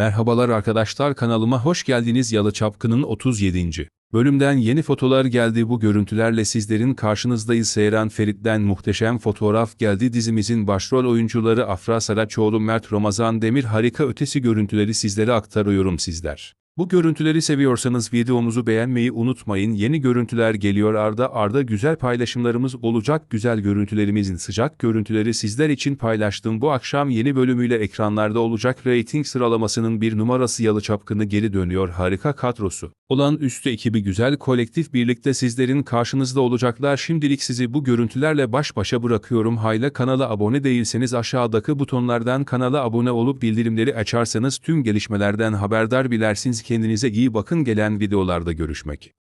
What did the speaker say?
Merhabalar arkadaşlar kanalıma hoş geldiniz Yalı Çapkın'ın 37. bölümden yeni fotolar geldi bu görüntülerle sizlerin karşınızdayız Seyran Ferit'ten muhteşem fotoğraf geldi dizimizin başrol oyuncuları Afra Saraçoğlu Mert Ramazan Demir harika ötesi görüntüleri sizlere aktarıyorum sizler. Bu görüntüleri seviyorsanız videomuzu beğenmeyi unutmayın. Yeni görüntüler geliyor arda arda güzel paylaşımlarımız olacak. Güzel görüntülerimizin sıcak görüntüleri sizler için paylaştım. Bu akşam yeni bölümüyle ekranlarda olacak. Rating sıralamasının bir numarası Yalı Çapkını geri dönüyor. Harika kadrosu. Olan üstü ekibi güzel kolektif birlikte sizlerin karşınızda olacaklar. Şimdilik sizi bu görüntülerle baş başa bırakıyorum. Hayla kanala abone değilseniz aşağıdaki butonlardan kanala abone olup bildirimleri açarsanız tüm gelişmelerden haberdar bilersiniz. Kendinize iyi bakın gelen videolarda görüşmek.